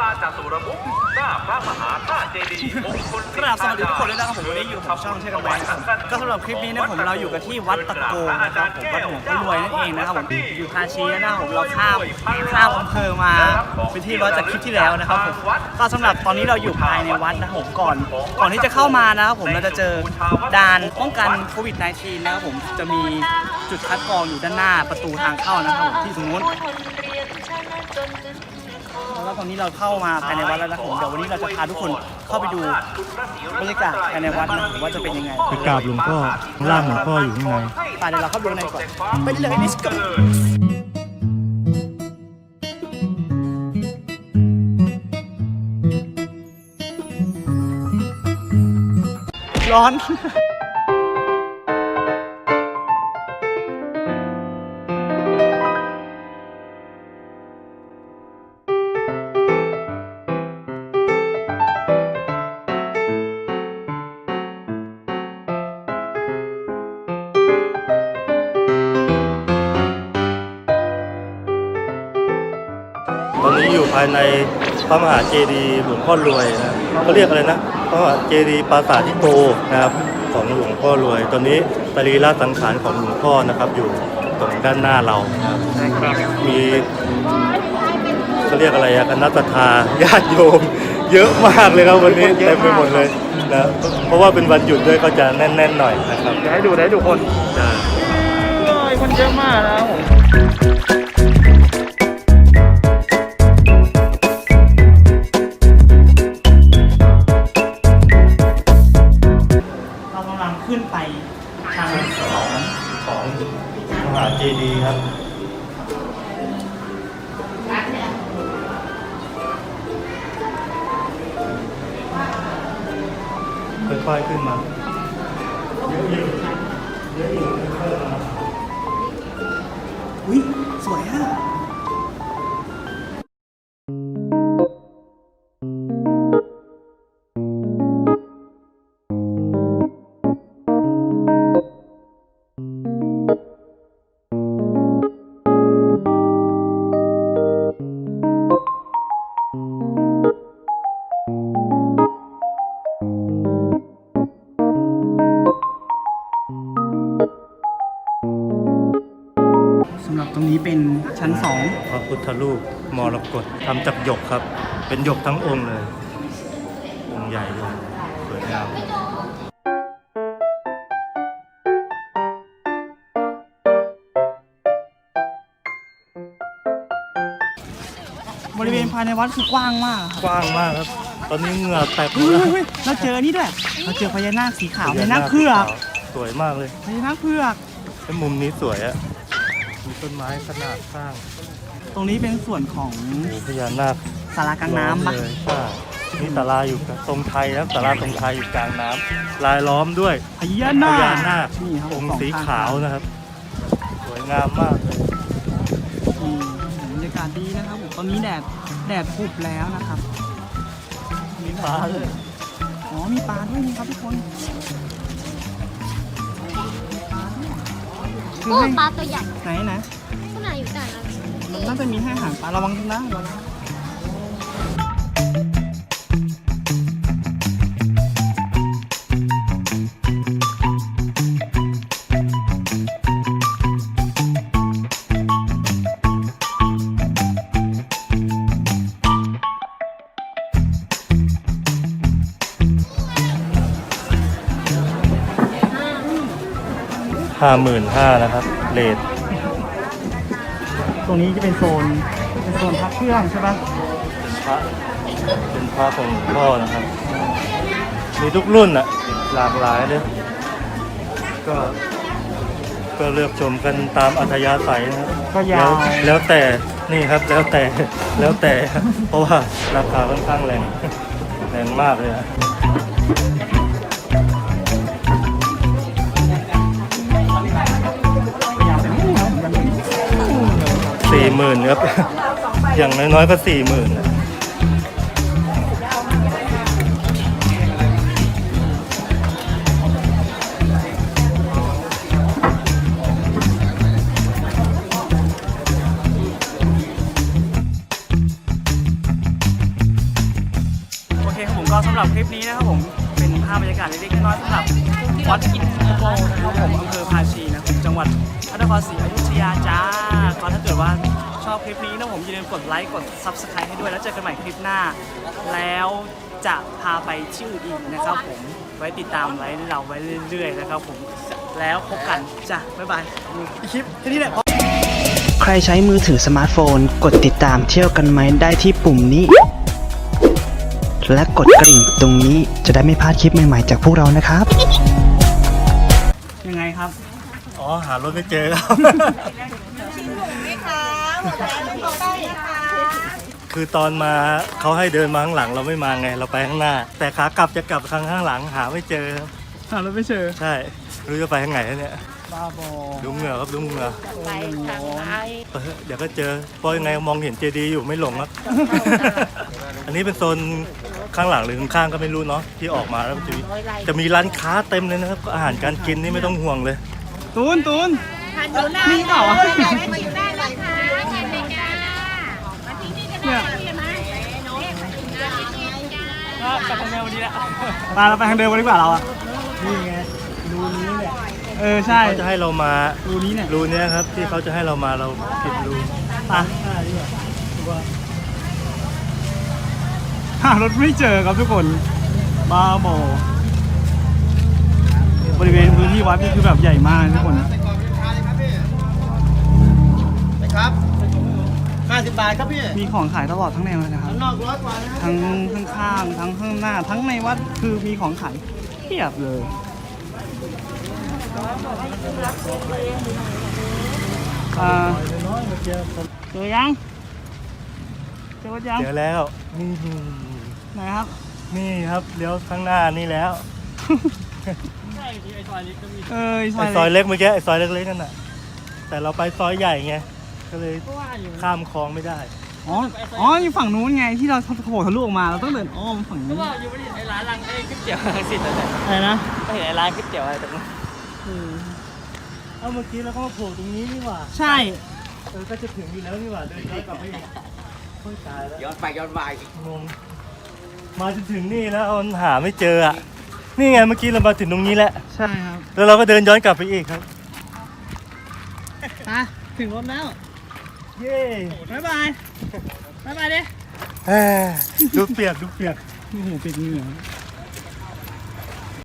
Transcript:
และด้านในศาลาจตุรมุขหน้าพระมหาธาตุเจดีย์มงคลกราบสวัสดีทุกคนเลยนะครับผมวันนี้อยู่กับช่องเช่กันนะครับก็สำหรับคลิปนี้นะผมเราอยู่กันที่วัดตะโกนะครับผมวัดหลวงพ่อรวยนั่นเองนะครับผมอยู่ทาชีนะครับผมเราข้ามข้ามอำเภอมาเป็นที่วัดจากคลิปที่แล้วนะครับผมก็สำหรับตอนนี้เราอยู่ภายในวัดนะครับผมก่อน ก่อนที่จะเข้ามานะครับผมเราจะเจอด่านป้องกันโควิด -19 นะครับผมจะมีจุดคัดกรองอยู่ด้านหน้าประตูทางเข้านะครับผมที่ตรงนู้น แล้วตอนนี้เราเข้ามาภายในวัดแล้วนะครับผมเดี๋ยววันนี้เราจะพาทุกคนเข้าไปดูบรรยากาศภายในวัดนะครับผมว่าจะเป็นยังไงไปกราบหลวงพ่อข้างล่างหลวงพ่ออยู่ข้างในไปเดี๋ยวเราเข้าไปดูในก่อนไปเลย let's go ร้อนายในพระมหาเจดีย์หลวงพ่อรวยนะเขาเรียกอะไรนะพระมหาเจดีย์ปราสาทที่โตนะครับของหลวงพ่อรวย ตอนนี้สรีระสังขารของหลวงพ่อนะครับ อยู่ตรงด้านหน้าเรานะครับมีเขาเรียกอะไรอะคณะศรัทธาญาติโยม เยอะมากเลยครับวันนี้เต็มไปหมดเลยนะเพราะว่าเป็นวันหยุดด้วยก็จะแน่น ๆ หน่อยนะครับเดี๋ยวให้ดูเดี๋ยวให้ดูคนจ้าคนเยอะมากนะครับผม เรากำลังขึ้นไปชั้นสองของมหาเจดีย์ครับค่อยๆขึ้นมาเยอะอยู่เยอะอยู่ค่อยๆมาอุ้ยสวยอะ รับตรงนี้เป็นชั้นสองพระพุทธรูปมรกตทำจากหยกครับ เป็นหยกทั้งองค์เลย องค์ใหญ่เลยสวยงามบริเวณภายในวัดคือกว้างมากครับกว้างมากครับ ตอนนี้เหงื่อแตกหมเฮ้ดยแล้วเฮ้ยเราเจอนี่ด้วย เราเจอพญานาคสีขาวพญานาคเผือก สวยมากเลยพญานาคเผือกแล้วมุมนี้สวยอะ มีต้นไม้ขนาดสร้างตรงนี้เป็นส่วนของมีพญานาคสารากลางน้ำปะเลยใช่นี่ศาลาอยู่ตรงไทยนะศาลาตรงไทยอยู่กลางน้ำลายล้อมด้วยพญาพนาคญานาคนี่ครับองค์สสีข้งขาวนะครับ สวยงามมากเลยนี่บรรยากาศดีนะครับผมตอนนี้แดดแดดพุบแล้วนะครับ มีปลาเลย อ๋อมีปลาด้วยนี่ครับทุกคน โอ้ให้ปลาตัวใหญ่ไหนนะขนาดอยู่แต่ละ มันน่าจะมีให้อาหารปลาระวังนะระวังห้าหมื่นห้านะครับเลทตรงนี้จะเป็นโซนเป็นโซนพักเครื่องใช่ปะพระเป็นพระของหลวงพ่อนะครับ มีทุกรุ่นอะหลากหลายเลยก็ก็เลือกชมกันตามอัธยาศัยนะครับก็ยาแล้ววแล้วแต่นี่ครับแล้วแต่แล้วแต่ เพราะว่าราคาค่อนข้างแรงแรงมากเลยนะ สี่หมื่นครับ อย่างน้อยๆก็สี่หมื่นก็สำหรับคลิปนี้นะครับผมเป็นภาพบรรยากาศเล็กๆน้อยๆสำหรับวัดอินทโกนะครับผมอำเภอภาชีนะครับจังหวัดพระนครศรีอยุธยาจ้า ก็ถ้าเกิดว่าชอบคลิปนี้นะผมอย่าลืมกดไลค์กด Subscribe ให้ด้วยแล้วเจอกันใหม่คลิปหน้า แล้วจะพาไปที่อื่นอีกนะครับผมไว้ติดตามไว้เราไว้เรื่อยๆนะครับผมแล้วพบกันจ้ะบ๊ายบายคลิปแค่นี้แหละใครใช้มือถือสมาร์ทโฟน กดติดตามเที่ยวกันไหมได้ที่ปุ่มนี้ และกดกริ่งตรงนี้จะได้ไม่พลาดคลิปใหม่ๆ จากพวกเรานะครับ ยังไงครับ อ๋อ หารถไม่เจอครับ คือตอนมาเขาให้เดินมาข้างหลังเราไม่มาไงเราไปข้างหน้า แต่ขากลับจะกลับทางข้างหลังหาไม่เจอครับหาเราไม่เจอใช่ไม่รู้จะไปทางไหนเนี่ยบ้าบอดูเหงื่อครับดูเหงื่อไปทางไหนเออเดี๋ยวก็เจอเพราะยังไงมองเห็นเจดีย์อยู่ไม่หลงครับอันนี้เป็นโซนข้างหลังหรือข้างๆก็ไม่รู้เนาะที่ออกมาแล้วมันจะมีจะมีร้านค้าเต็มเลยนะครับอาหารการกินนี่ไม่ต้องห่วงเลย ตูนตูนดูหน้านี่เปล่าวะมาอยู่ได้เลยค่ะเชิญเลยจ้ามาที่นี่ก็ได้ที่ไหมน้องมาถึงงานจ้า ก็ไปทางเดิมวันนี้แหละมาเราไปทางเดิมกันดีกว่าเราอะนี่ไงรูนี้แหละเออใช่เขาจะให้เรามารูนี้เนี่ยรูเนี้ยครับ ที่เขาจะให้เรามาเราผิดรูไปหารถไม่เจอครับทุกคนบ้าบอบริเวณพื้นที่วัดนี่คือแบบใหญ่มากทุกคนครับ 50 บาทครับพี่มีของขายตลอดทั้งแนวเลยนะครับนอกร้อยกว่านะครับทั้งข้างๆทั้งข้างหน้า ทั้งในวัดคือมีของขายเพียบเลยอ่าเจอยังเจอวัดยังเจอแล้วนี่ไหนครับ นี่ครับเลี้ยวข้างหน้านี่แล้วเออซไออยซอยเล็กเล็กเมื่อกี้ไอซอยเล็กๆนั่นน่ะแต่เราไปซอยใหญ่ไง ก็เลยข้ามคลองไม่ได้ อ๋อ อ๋ออยู่ฝั่งนู้นไงที่เราโผล่ทะลุออกมา เราต้องเดินอ้อมฝั่งนู้นอยู่ไม่ได้ไอ้ร้านรังไอ้ก๋วยเตี๋ยวรังสิตนั่นแหละอะไรนะไม่เห็นไอ้ร้านก๋วยเตี๋ยวอะไรตรงนั้นเอาเมื่อกี้เราก็มาโผล่ตรงนี้นี่หว่าใช่ เออก็จะถึงอยู่แล้วนี่หว่าเดินย้อนกลับไปอีกโอ้ยตายแล้วย้อนไปย้อนมาอีกงงมาจนถึงนี่แล้วมันหาไม่เจออะนี่ไงเมื่อกี้เรามาถึงตรงนี้แหละใช่ครับแล้วเราก็เดินย้อนกลับไปอีกครับไปถึงรถแล้ว เย้บ๊ายบายบ๊ายบายดิเอ้ยดูเปียกดูเปียกโอ้โหเป็ดเหงื่อ